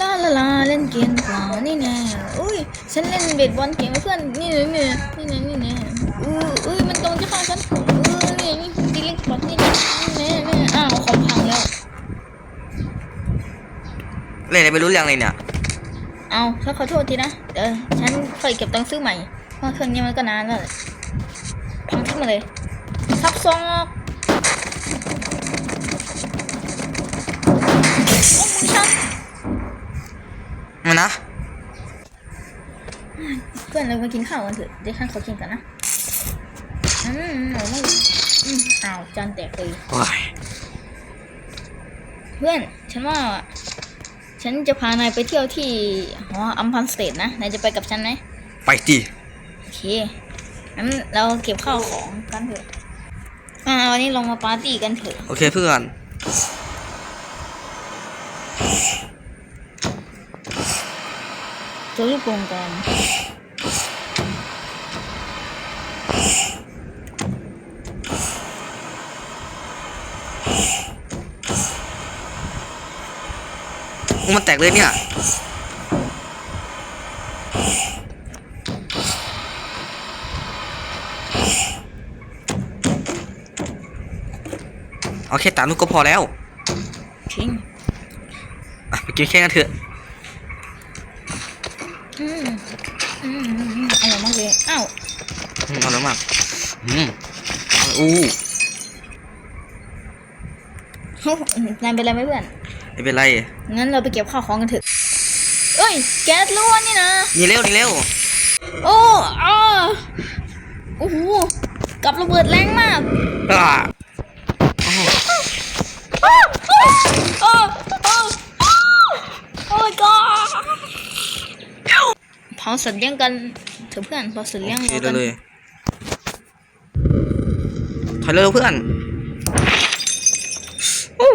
ลาลาลาเล่นเกมกว่านี่แน่อุ้ยฉันเล่นเบสบอลเก่งกว่าเพื่อนนี่นี่นี่นี่นี่นี่นี่อู้อุ้ยมันกำลังจะฆ่าฉันอู้นี่นี่ดีลิงบอลนี่นี่นี่นี่อ้าวคอมพังแล้วเล่นอะไรไม่รู้เรื่องเลยเนี่ยเอาฉันขอโทษทีนะเดี๋ยวฉันเคยเก็บตังค์ซื้อใหม่เพราะเครื่องนี้มันก็นานแล้วแหละพังทิ้งมาเลยซับซ้อนโอ้มึงฉัน มันนะ เพื่อนเรามากินข้าวกันเถอะเดี๋ยวฉันขอกินก่อนนะอืมเอาไม่อืมอ้าวจานแตกเลย โอ้ยเพื่อนฉันว่า ฉันจะพานายไปเที่ยวที่หออัมพันสเตทนะนายจะไปกับฉันไหมไปดิโอเคงั้นเราเก็บข้าวของกันเถอะอ่าวันนี้ลงมาปาร์ตี้กันเถอะ โอเคเพื่อน ตัวลูกโป่งกันมันแตกเลยเนี่ยเอาแค่ตามลูกก็พอแล้ว ทิ้งอะไปกินแค่กันเถอะ อืมอืมอืมอืมอร่อยมากเลยอ้าวอืมอร่อยมากอืมอู้นายเป็นไรไหมเพื่อนไม่เป็นไร งั้นเราไปเก็บข้าวของกันเถอะเอ้ย แก๊สรั่วนี่นะนี่เร็วนี่เร็วโอ้อาโอ้โหกับระเบิดแรงมาก อ่าอ้โอ้โอ้โอ้ my god เผา สัตว์เลี้ยงกันเถอะเพื่อนเผาสัตว์เลี้ยงโอเคเราได้กันเลยถอยเร็วเพื่อนโอ้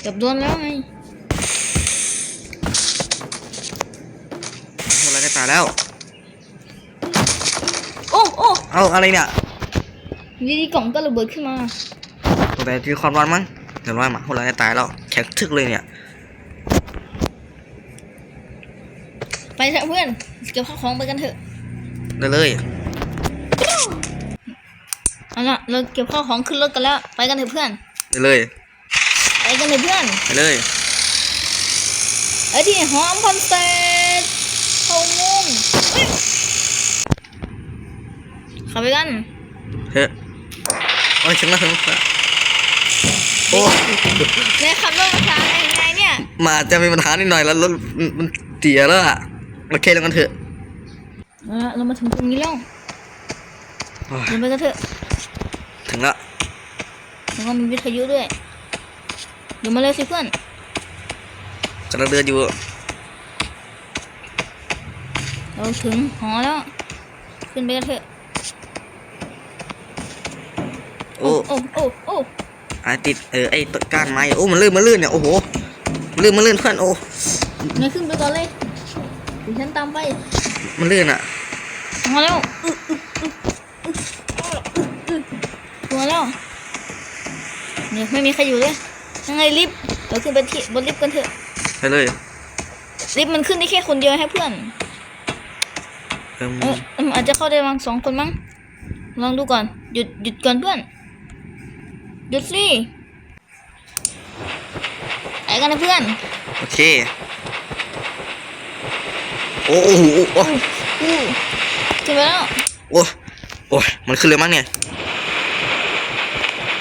เกือบโดนแล้วไงโอ้อะไรก็ตายแล้ว โอ้โอ้เอาอะไรเนี่ยอยูดีๆกล่องก็ระเบิดขึ้นมา ตัวแต่ที่ความร้อนมั้งเดี๋ยวร้อนมาโหอะไรก็ตายแล้วแข็งทึกเลยเนี่ย ไปเถอะเพื่อน เก็บข้าวของไปกันเถอะได้เลยเอาละเราเก็บข้าวของขึ้นรถกันแล้ว ไปกันเถอะเพื่อนได้เลย ไปกันเถอะเพื่อนไปเลยไอ้ที่หอมคอนเสิร์ตเข้ามุมเฮ้ยเข้าไปกันเฮ้ยโอ้ยถึงแล้วถึงแล้วโอ้เนี่ยขับรถมาช้าได้ยังไงเนี่ย มาจะมีปัญหานิดหน่อยแล้วรถมันมันเสียแล้วอะ โอเคแล้วกันเถอะเอาละเรามาถึงตรงนี้แล้วโอ้ยเดินไปกันเถอะ ถึงแล้วแล้วก็มีวิทยุด้วยเดี๋ยวมาเลยสิเพื่อนกำลังเดินอยู่ เราถึงหอแล้ว ขึ้นไปกันเถอะ โอ้ โอ้ โอ้ โอ้ไอติด เออ ไอต้นก้านไม้ โอ้ มันลื่น มันลื่นเนี่ย โอ้โห มันลื่น มันลื่นเพื่อน โอ้นายขึ้นไปก่อนเลย เดี๋ยวฉันตามไปมันลื่นอะมาแล้วอึ๊ะอึ๊ะอึ๊ะอึ๊ะอึ๊ะอึ๊ะมาแล้วเนี่ยไม่มีใครอยู่เลยยังไงลิฟต์เราขึ้นไปที่บนลิฟต์กันเถอะไปเลยลิฟต์มันขึ้นได้แค่คนเดียวให้เพื่อนเอิ่มเออเอมอาจจะเข้าได้วางสองคนมั้งลองดูก่อนหยุดหยุดก่อนเพื่อนหยุดสิไปกันนะเพื่อน โอเค โอ้โอ้โหโอ้อู้ขึ้นไปแล้วโอ้โอ้มันขึ้นเลยมั้งเนี่ย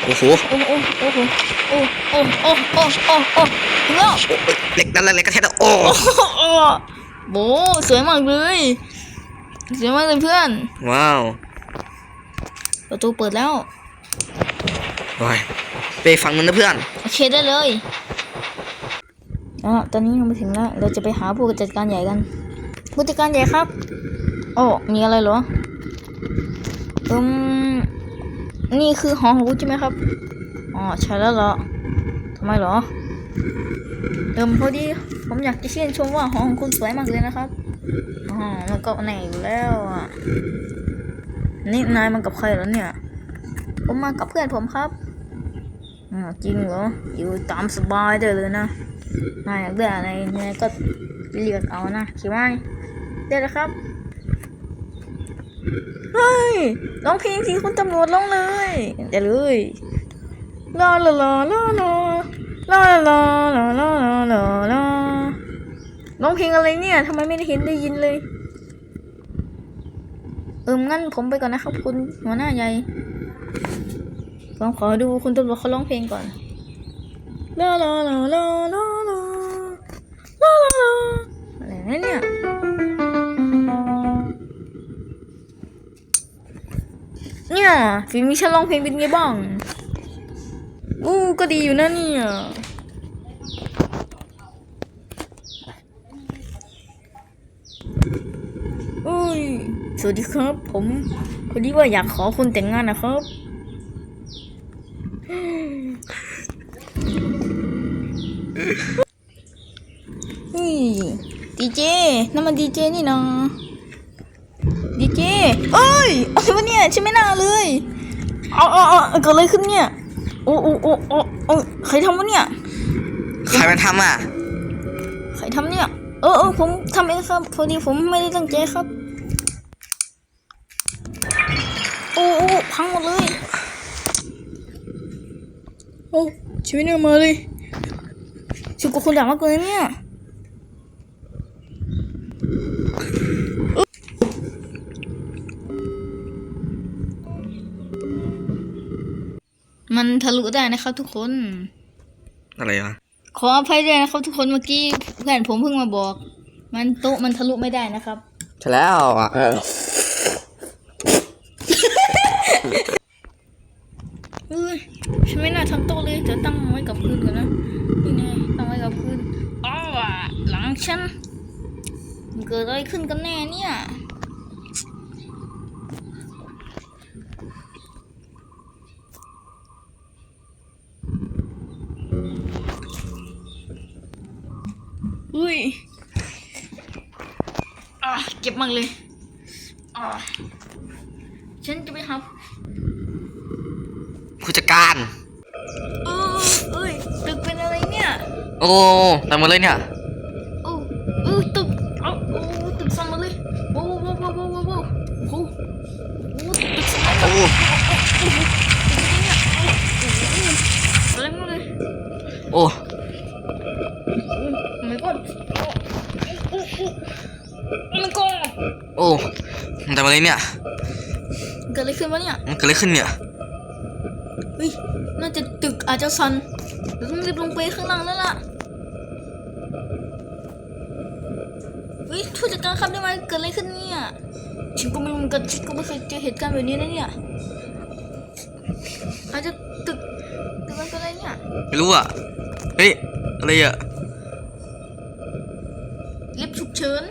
โอ้โหโอ้โอ้โอ้โหโอ้โอ้โอ้โอ้โอ้โอ้ถึงแล้โอ้ยเหล็กนั่นอะไรกระแทกแล้วโอ้โอ้โอ้โบสวยมากเลยสวยมากเลยเพื่อน ว้าว ประตูเปิดแล้วโอ้ยไปฝั่งนู้นนะเพื่อน โอเคได้เลยอะตอนนี้เรามาถึงแล้ว เราจะไปหาผู้จัดการใหญ่กัน ผู้จัดการใหญ่ครับ โอ้ มีอะไรเหรอ อืม นี่คือหอของคุณใช่ไหมครับ อ๋อ ใช่แล้วเหรอทำไมเหรอเดิมพอดี ผมอยากจะชื่นชมว่าหอของคุณสวยมากเลยนะครับ อ๋อ มันก็แน่อยู่แล้วอะ นี่นายมันกับใครเหรอเนี่ย ผมมากับเพื่อนผมครับ อ๋อ จริงเหรอ อยู่ตามสบายได้เลยนะนายอยากได้อะไรนายก็เลือกเอานะใช่ไหม ได้แล้วครับ เฮ้ยร้องเพลงสิคุณตำรวจร้องเลยเดี๋ยวเลยลาลาลาลาลาลาลาลาลาลาลาลาร้องเพลงอะไรเนี่ยทำไมไม่ได้เห็นได้ยินเลย เอองั้นผมไปก่อนนะครับคุณหัวหน้าใหญ่ผมขอดูคุณตำรวจเขาร้องเพลงก่อนลาลาลาลาลาลาลาลาลาอะไรเนี่ย ฝีมือฉันร้องเพลงเป็นไงบ้าง อู้ก็ดีอยู่นะเนี่ย อุ้ย สวัสดีครับ ผมพอดีว่าอยากขอคุณแต่งงานนะครับ อุ้ยดีเจนั่นมันดีเจนี่นะ เจเอ้ยอะไรวะเนี่ยฉันไม่น่าเลยเอาเอาเอาเกิดอะไรขึ้นเนี่ย โอ้โอ้โอ้โอ้โอ้ใครทำวะเนี่ย ใครมาทำอะ ใครทำเนี่ย เออเออผมทำเองครับ พอดีผมไม่ได้ตั้งใจครับ โอ้โอ้พังหมดเลย โอ้ชีวิตเนี่ยมาเลยชุกกับคนด่ามากเลยเนี่ย มันทะลุได้นะครับทุกคน อะไรวะขออภัยด้วยนะครับทุกคนเมื่อกี้เพื่อนผมเพิ่งมาบอก มันโต๊ะมันทะลุไม่ได้นะครับ ใช่แล้วอะเออเอ้ยฉันไม่น่าทำโต๊ะเลยจะตั้งไว้กับพื้นก่อนนะนี่ไงตั้งไว้กับพื้นอ้าวหลังฉันมันเกิดอะไรขึ้นกันแน่เนี่ยอุ้ยอะเจ็บ มากเลยอะฉันจะไปหาผู้จัดการ เออเอ้ยตึกเป็นอะไรเนี่ย โอ้ไปหมดเลยเนี่ย มันเกิดอะไรขึ้นเนี่ย เฮ้ย น่าจะตึกอาจจะสั่นเดี๋ยวต้องรีบลงไปข้างล่างแล้วล่ะ เฮ้ยผู้จัดการครับได้ไหมเกิดอะไรขึ้นเนี่ยฉันก็ไม่รู้เหมือนกันฉันก็ไม่เคยเจอเหตุการณ์แบบนี้นะเนี่ย อาจจะตึกตึกมันเป็นอะไรเนี่ยไม่รู้อะ เฮ้ย อะไรอะลิฟต์ฉุกเฉิน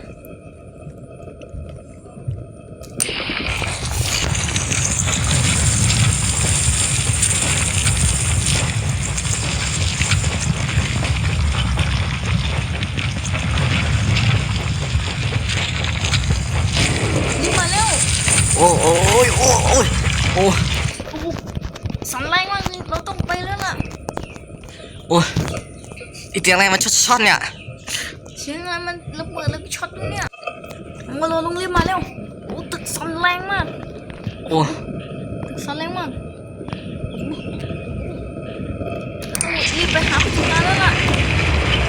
ยงอะไรมันช็อตๆเนี่ย เสียงอะไรมันระเบิดแล้วก็ช็อตด้วยเนี่ยมาเราลงรีบมาเร็วโอ้ตึกสั่นแรงมากโอ้ตึกสั่นแรงมากโอ้รีบไปหาผู้จัดการแล้วล่ะ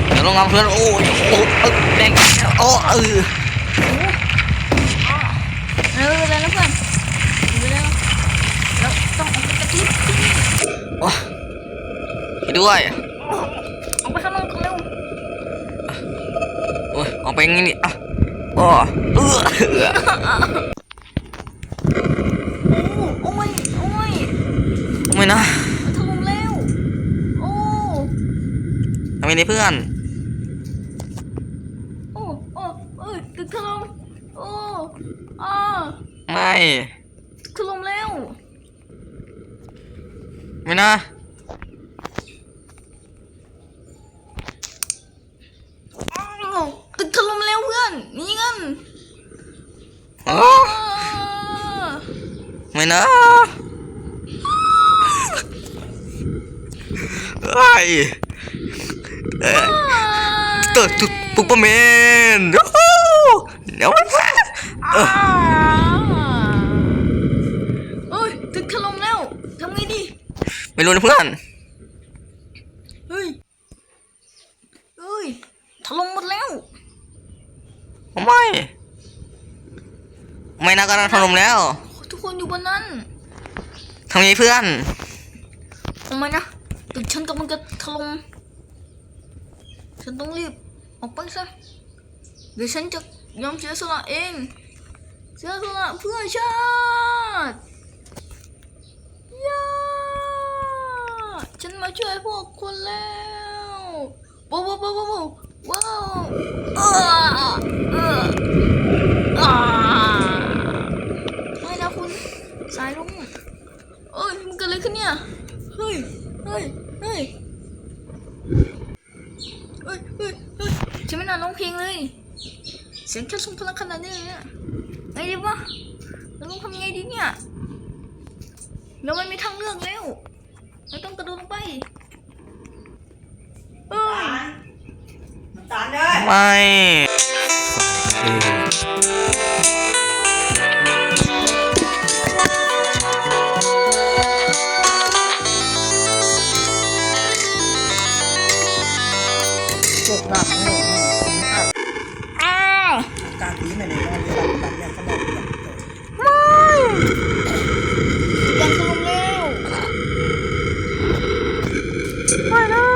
เดี๋ยวลงน้ำเพื่อนโอ้ยโอ้เออแดงโอ้เออเร็วๆเลยนะเพื่อนเร็วๆเราต้องออกไปจากลิฟต์ที่นี่โอ้ไปด้วย ออกไปข้างนอกกันเร็ว โอ้ยออก ไปงี้นี่อะโอ้เออเออโอ้โอ้ยโอ้ยไม่นะมันถล่มเร็วโอ้ทำไมนี่เพื่อน โอ้โอ้เอ้ยตึกถล่มโอ้อ่าไม่ถล่มเร็วไม่นะ อ้าวตึกถล่มเร็วเพื่อนหนี่กัน โอ้อ่าไม่นะไอ้ไเออเกิดจุดปุ๊บเปอร์แมนโอ้โหเดี๋ยวเออเอ้ยตึกถล่มแล้วทำไงดี ไม่รู้นะเพื่อน เฮ้ย เฮ้ย ถล่มหมดแล้ว ไม่ ไม่นะกำลังถล่มแล้วทุกคนอยู่บนนั้นทำไงเพื่อนทำไมนะตึกฉันกำลังจะถล่มฉันต้องรีบออกไปซะเดี๋ยวฉันจะยอมเสียสละเอง เสียสละเพื่อชาติยาฉันมาช่วยพวกคุณแล้วว้าวว้าวว้าวว้าวว้าวอ้าเอออ่าไม่นะคุณ สายลุงเอ้ยมันเกิดอะไร ขึ้นเนี่ย เฮ้ย เฮ้ย เฮ้ยเฮ้ยเฮ้ยเฮ้ยฉันไม่นานร้องเพลงเลย เสียงแค่ทรงพลังขนาดนี้เลยเนี่ยไงดีวะเราต้องทำยังไงดีเนี่ย เราไม่มีทางเลือกแล้ว เราต้องกระโดดลงไปเอ้ยไม่ปวดหลังเล ยอ้าว การตีไม่ได้นอนหลับหลับอย่างก็นอนหลับ ยังจะลงแล้ว ไม่นะ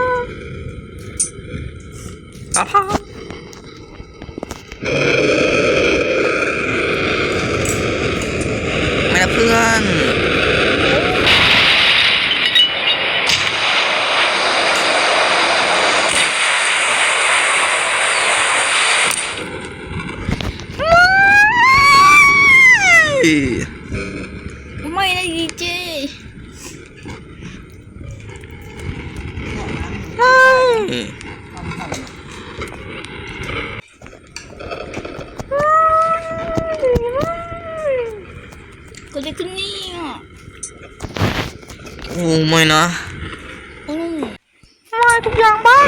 อาพาไม่นะเพื่อน ไม่นะดีเจก็จะขึ้นนี่อะโอ้ไม่นะอืมไม่ทุกอย่างบ้าง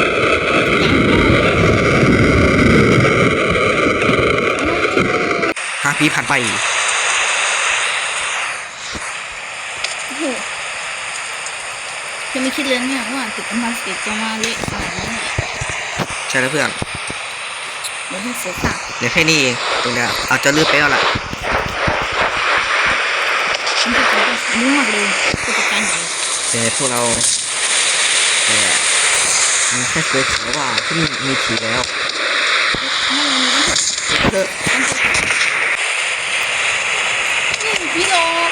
ห้าปีผ่านไป โอ้โห จะไม่คิดเลยเนี่ยว่าตึกอมาสเก็ตจะมาเละขนาดนี้เนี่ยใช่แล้วเพื่อนเดี๋ยวให้เสียตังค์เดี๋ยวแค่นี้เองตรงเนี้ยอาจจะลืมไปแล้วล่ะฉันจะไปรู้มากเลยผู้จัดการใหญ่แต่พวกเราแต่มีแค่เคยข่าวว่าที่นี่มีผีแล้วไม่มีนะเถอะนี่พี่หลอก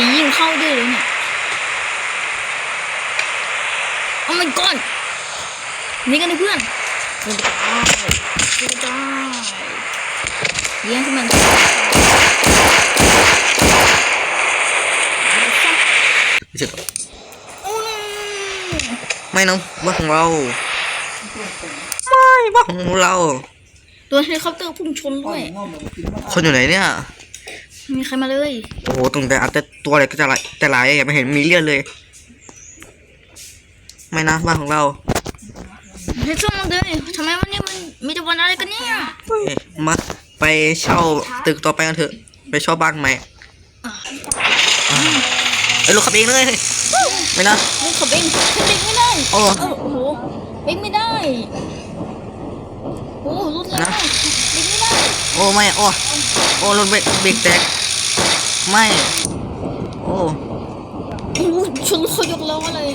ผียิงเข้าด้วยเลยเนี่ยโอ้ my god นี่กันนะเพื่อนเพื่อนจะตายเพื่อนจะตายเลี้ยงขึ้นมาไม่ใช่โอ้ยไม่น้องบ้านของเรา ไม่บ้านของเราโดนเฮลิคอปเตอร์พุ่งชนด้วย คนอยู่ไหนเนี่ยไม่มีใครมาเลยโอ้โหตรงแต่อาจจะตัวอะไรก็จะหลายแต่หลายอย่าไม่เห็นมีเลือดเลย ไม่นะบ้านของเราเฮ้ยช่วงมันเลยทำไมวันนี้มันมีแต่วันอะไรกันเนี่ยเฮ้ยมาไปเช่าตึกต่อไปกันเถอะ ไปเช่าบ้านใหม่อะไอ้ยลูกขับเองเลยไม่นะลูกขับเองฉันเบรกไม่ได้โอ้เอ้าโอ้โหเบรกไม่ได้โอ้รถแรงนะมากเบรกไม่ได้ โอ้ไม่โอ้โอ้รถเบรกเบรกแตก ไม่ โอ้โอ้ชนเขายกล้อเลย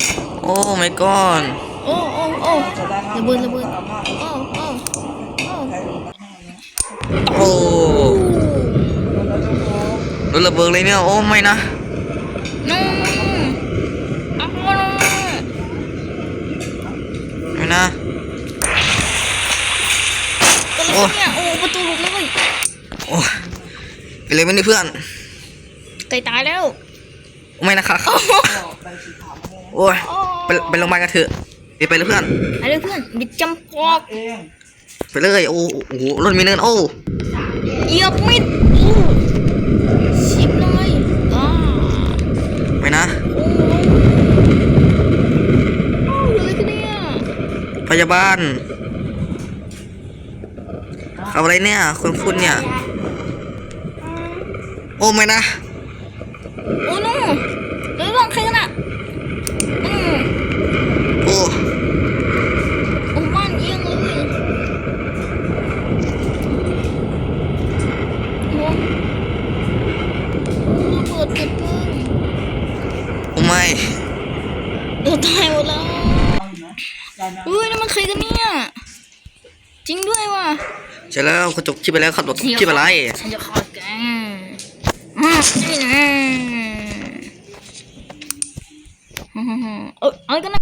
โอ้ไม่ก่อนโอ้โอ้โอ้ระเบิดระเบิดโอ้โอ้โอ้โอ้รถระเบิดเลยเนี่ย โอ้ไม่นะน้องเอาไม่นะตัวเล็กเนี่ยโอ้ประตูหลุดเลยโอ้ไปเลยไม่ได้เพื่อน ตายตายแล้ว ไม่นะคะโอ้ยไปไปโรงพยาบาลกันเถอะไปไปเลยเพื่อนไปเลยเพื่อนบิดจำปอกไปเลยโอ้โหรถมีเนินโอ้เหยียบมิดชิบเลยไปนะพยาบาลทำอะไรเนี่ยคุณคุณเนี่ย โอ้ไม่นะ อุ้ยนั่นมันใครกันเนี่ย จริงด้วยว่ะใช่แล้วเขาจบคลิปไปแล้วเขาจบคลิปอะไรฉันจะขอดแกอืมนี่นะเออเอากันนะ